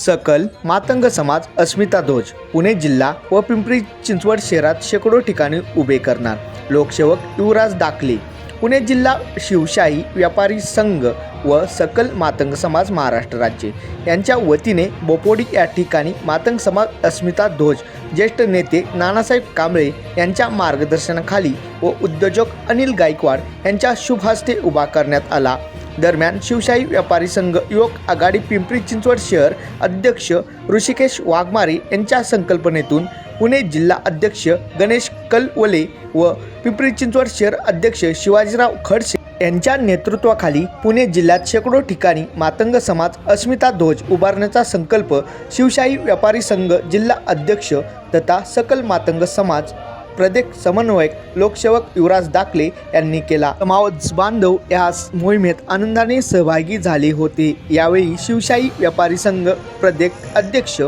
सकल मातंग समाज अस्मिता ध्वज पुणे जिल्हा व पिंपरी चिंचवड शहरात शेकडो ठिकाणी उभे करणार. लोकसेवक युवराज दाखले पुणे जिल्हा शिवशाही व्यापारी संघ व सकल मातंग समाज महाराष्ट्र राज्य. यांच्या वतीने बोपोडी या ठिकाणी मातंग समाज अस्मिता ध्वज ज्येष्ठ नेते नानासाहेब कांबळे यांच्या मार्गदर्शनाखाली व उद्योजक अनिल गायकवाड यांच्या शुभ हस्ते उभा करण्यात आला. दरम्यान शिवशाही व्यापारी संघ युवक आघाडी पिंपरी चिंचवड शहर अध्यक्ष ऋषिकेश वाघमारे यांच्या संकल्पनेतून पुणे जिल्हा अध्यक्ष गणेश कलवले व पिंपरी चिंचवड शहर अध्यक्ष शिवाजीराव खडसे यांच्या नेतृत्वाखाली पुणे जिल्ह्यात शेकडो ठिकाणी मातंग समाज अस्मिता ध्वज उभारण्याचा संकल्प शिवशाही व्यापारी संघ जिल्हा अध्यक्ष तथा सकल मातंग समाज प्रदेश समन्वयक लोकसेवक युवराज दाखले यांनी केला. समाज बांधव या मोहिमेत आनंदाने सहभागी झाले होते. यावेळी शिवशाही व्यापारी संघ प्रदेश अध्यक्ष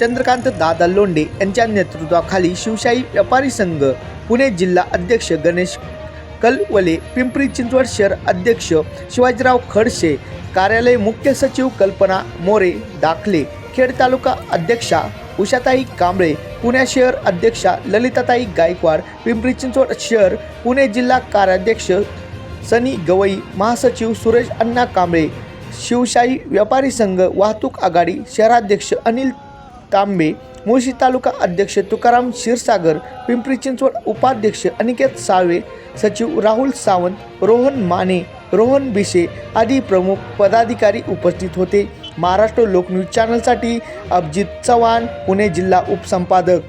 चंद्रकांत दादा लोंडे यांच्या नेतृत्वाखाली शिवशाही व्यापारी संघ पुणे जिल्हा अध्यक्ष गणेश कलवले पिंपरी चिंचवड शहर अध्यक्ष शिवाजीराव खडसे कार्यालय मुख्य सचिव कल्पना मोरे दाखले खेड तालुका अध्यक्षा उषाताई कांबळे पुणे शहर अध्यक्षा ललिताताई गायकवाड पिंपरी चिंचवड शहर पुणे जिल्हा कार्याध्यक्ष सनी गवई महासचिव सुरेश अण्णा कांबळे शिवशाही व्यापारी संघ वाहतूक आघाडी शहराध्यक्ष अनिल तांबे मुळशी तालुका अध्यक्ष तुकाराम क्षीरसागर पिंपरी चिंचवड उपाध्यक्ष अनिकेत साळवे सचिव राहुल सावंत रोहन माने रोहन बिशे आदी प्रमुख पदाधिकारी उपस्थित होते. महाराष्ट्र लोकन्यूज चॅनलसाठी अभिजित चव्हाण पुणे जिल्हा उपसंपादक.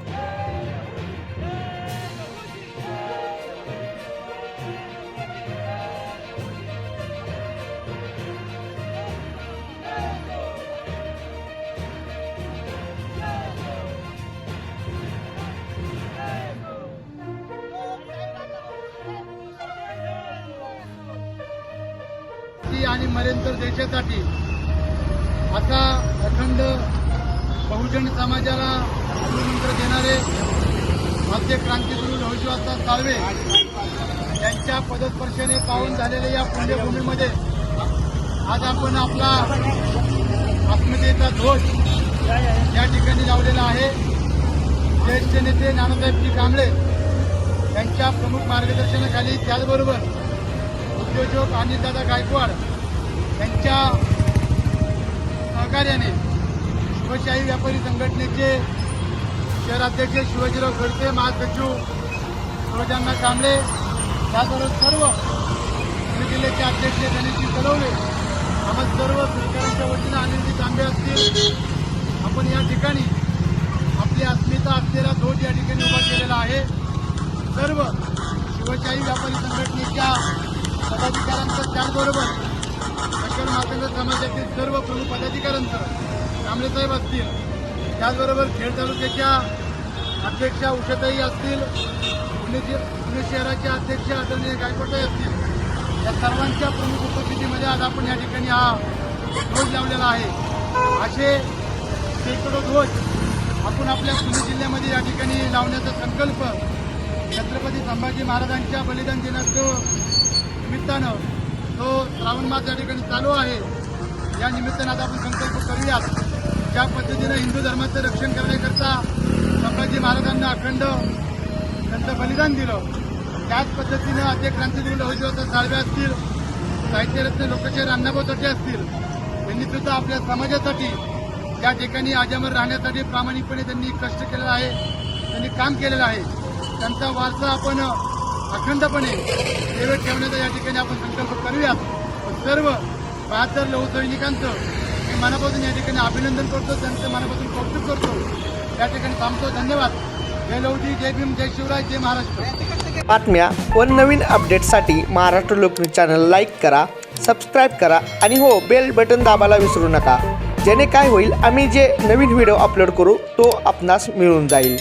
आणि मरेंतर देशासाठी आता अखंड बहुजन समाजाला मंत्र देणारे मध्य क्रांतीगुरु नवशिवासा साळवे यांच्या पदस्पर्शाने पावन झालेल्या या पुण्यभूमीमध्ये आज आपण आपला अस्मितेचा ध्वज या ठिकाणी लावलेला आहे. ज्येष्ठ नेते नानासाहेबजी कांबळे यांच्या प्रमुख मार्गदर्शनाखाली त्याचबरोबर उद्योजक अनिलदादा गायकवाड यांच्या सहकार्याने शिवशाही व्यापारी संघटनेचे शहराध्यक्ष शिवाजीराव खडसे महासचिव रोजांना कांबळे त्याचबरोबर सर्व पुणे जिल्ह्याचे अध्यक्ष गणेशजी कलवले आम्हा सर्व सरकारांच्या वतीनं आनंदी तांबे असतील. आपण या ठिकाणी आपली अस्मिता असलेला ध्वज या ठिकाणी उभा केलेला आहे. सर्व शिवशाही व्यापारी संघटनेच्या पदाधिकाऱ्यांचं त्याचबरोबर सकल मातंग समाजातील सर्व प्रमुख पदाधिकाऱ्यांचं कांबळे साहेब असतील त्याचबरोबर खेड तालुक्याच्या अध्यक्षा उषाताई असतील पुणे जि- पुणे शहराच्या अध्यक्ष आदरणीय गायकवाडताई असतील या सर्वांच्या प्रमुख उपस्थितीमध्ये आज आपण या ठिकाणी हा ध्वज लावलेला आहे. असे शेकडो ध्वज आपण आपल्या पुणे जिल्ह्यामध्ये या ठिकाणी लावण्याचा संकल्प छत्रपती संभाजी महाराजांच्या बलिदान दिनाचं निमित्तानं तो श्रावण मास या ठिकाणी चालू आहे या निमित्तानं आता आपण संकल्प करूयात ज्या पद्धतीनं हिंदू धर्माचं रक्षण करण्याकरता संभाजी महाराजांना अखंड त्यांचं बलिदान दिलं. त्याच पद्धतीनं आद्य क्रांतीगुरु लवजीवता साळवे असतील साहित्यरत्न लोकशाहीर अण्णाभाऊ तटे असतील त्यांनी सुद्धा आपल्या समाजासाठी या ठिकाणी आजामर राहण्यासाठी प्रामाणिकपणे त्यांनी कष्ट केलेला आहे त्यांनी काम केलेलं आहे. त्यांचा वारसा आपण अखंडपणे सेवेत ठेवण्याचा या ठिकाणी आपण संकल्प करूया सर्व बहात्तर लोकसैनिकांचं मी मनापासून या ठिकाणी अभिनंदन करतो त्यांचं मनापासून कौतुक करतो. या ठिकाणी थांबतो. धन्यवाद. जय लवजी जय भीम जय शिवराय जय महाराष्ट्र. बातम्या व नवीन अपडेटसाठी महाराष्ट्र लोकन्यूज चॅनल लाईक करा सबस्क्राईब करा आणि हो बेल बटन दाबायला विसरू नका. जेणे काय होईल आम्ही जे नवीन व्हिडिओ अपलोड करू तो आपणास मिळून जाईल.